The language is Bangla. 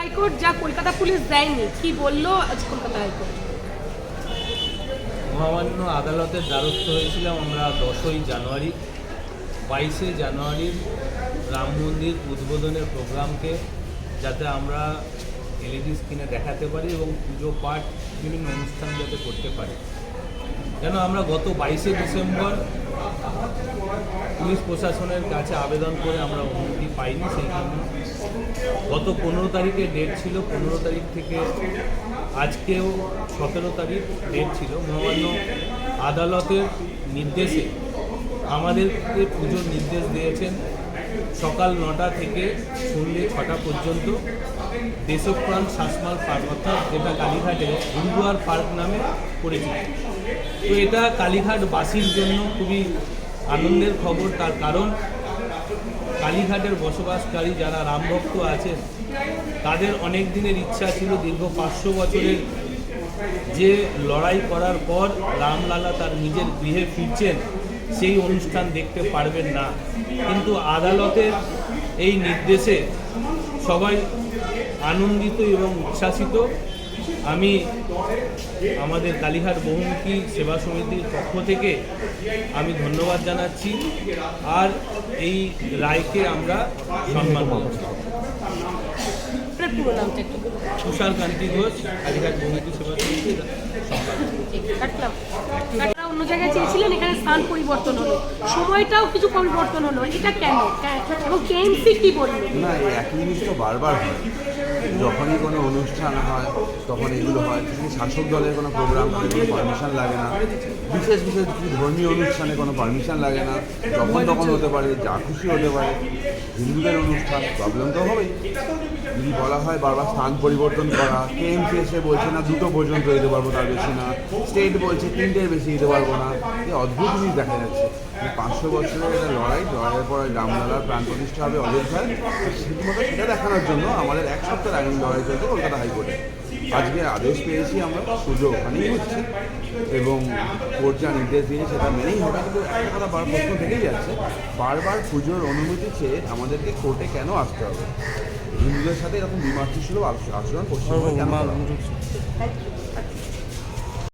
হাইকোর্ট যা কলকাতা পুলিশ দেয়নি, কি বলল আজ কলকাতা হাইকোর্ট? মহামান্য আদালতের দ্বারস্থ হয়েছিলাম আমরা দশই জানুয়ারি, বাইশে জানুয়ারির রাম মন্দির উদ্বোধনের প্রোগ্রামকে যাতে আমরা এলইডি স্ক্রিনে দেখাতে পারি এবং পুজো পাঠ বিভিন্ন অনুষ্ঠান যাতে করতে পারি। যেন আমরা গত বাইশে ডিসেম্বর পুলিশ প্রশাসনের কাছে আবেদন করে আমরা অনুমতি পাইনি, সেই জন্য গত পনেরো তারিখে ডেট ছিল, পনেরো তারিখ থেকে আজকেও সতেরো তারিখ ডেট ছিল। মহামান্য আদালতের নির্দেশে আমাদেরকে পুজোর নির্দেশ দিয়েছেন, সকাল নটা থেকে সন্ধ্যে ছটা পর্যন্ত দেশপ্রাণ শাসমাল পার্ক, অর্থাৎ যেটা কালীঘাটে গুরুদুয়ার পার্ক নামে পরিচিত। তো এটা কালীঘাটবাসীর জন্য খুবই আনন্দের খবর, তার কারণ কালীঘাটের বসবাসকারী যারা রামভক্ত আছেন, তাদের অনেক দিনের ইচ্ছা ছিল দীর্ঘ পাঁচশো বছরের যে লড়াই করার পর রামলালা তার নিজের গৃহে ফিরছেন, সেই অনুষ্ঠান দেখতে পারবেন না। কিন্তু আদালতের এই নির্দেশে সবাই আনন্দিত এবং উচ্ছ্বাসিত। আমি আমাদের কালীঘাট বহুমুখী সেবা সমিতির পক্ষ থেকে আমি ধন্যবাদ জানাচ্ছি আর এই রায়কে আমরা সম্মান করছি আপনার পুরো নামটা একটু বলুন। তুষার কান্তি ঘোষ কালীঘাট বহুমুখী সেবা সমিতির অন্য জায়গায় চেয়েছিলেন স্থান পরিবর্তন হলো। সময়টাও কিছু পরিবর্তন হলো। এটা কেন? এবং কেএমসি কি বলল না একই জিনিস তো বারবার হয়। যখনই কোনো অনুষ্ঠান হয়, তখন এগুলো হয়। শাসক দলের কোনো প্রোগ্রাম হয়, কোনো পারমিশন লাগে না, বিশেষ বিশেষ ধর্মীয় অনুষ্ঠানে কোনো পারমিশন লাগে না, যখন তখন হতে পারে, যা খুশি হতে পারে। হিন্দুদের অনুষ্ঠান প্রবলেম তো হবেই। যদি বলা হয় বারবার স্থান পরিবর্তন করা কেএমসি এসে বলছে না, দুটো পর্যন্ত দিতে পারব তার বেশি না। স্টেট বলছে তিনটের বেশি দিতে পারব না। এই অদ্ভুত জিনিস দেখা যাচ্ছে। মানে পাঁচশো বছরের একটা লড়াই, লড়াইয়ের পর রামলালার প্রাণ প্রতিষ্ঠা হবে অযোধ্যায়। সেটা দেখানোর জন্য আমাদের এক সপ্তাহের আগে লড়াই চলছে কলকাতা হাইকোর্টে। আজকে আদেশ পেয়েছি আমরা, পুজো ওখানেই হচ্ছে এবং কোর্ট যা নির্দেশ দিয়ে সেটা মেনেই হবে, কিন্তু একটা কথা বার প্রশ্ন থেকেই যাচ্ছে, বারবার পুজোর অনুমতি চেয়ে আমাদেরকে কোর্টে কেন আসতে হবে? হিন্দুদের সাথে এরকম বিমার্থী ছিল আচরণ পশ্চিমবঙ্গে কেন?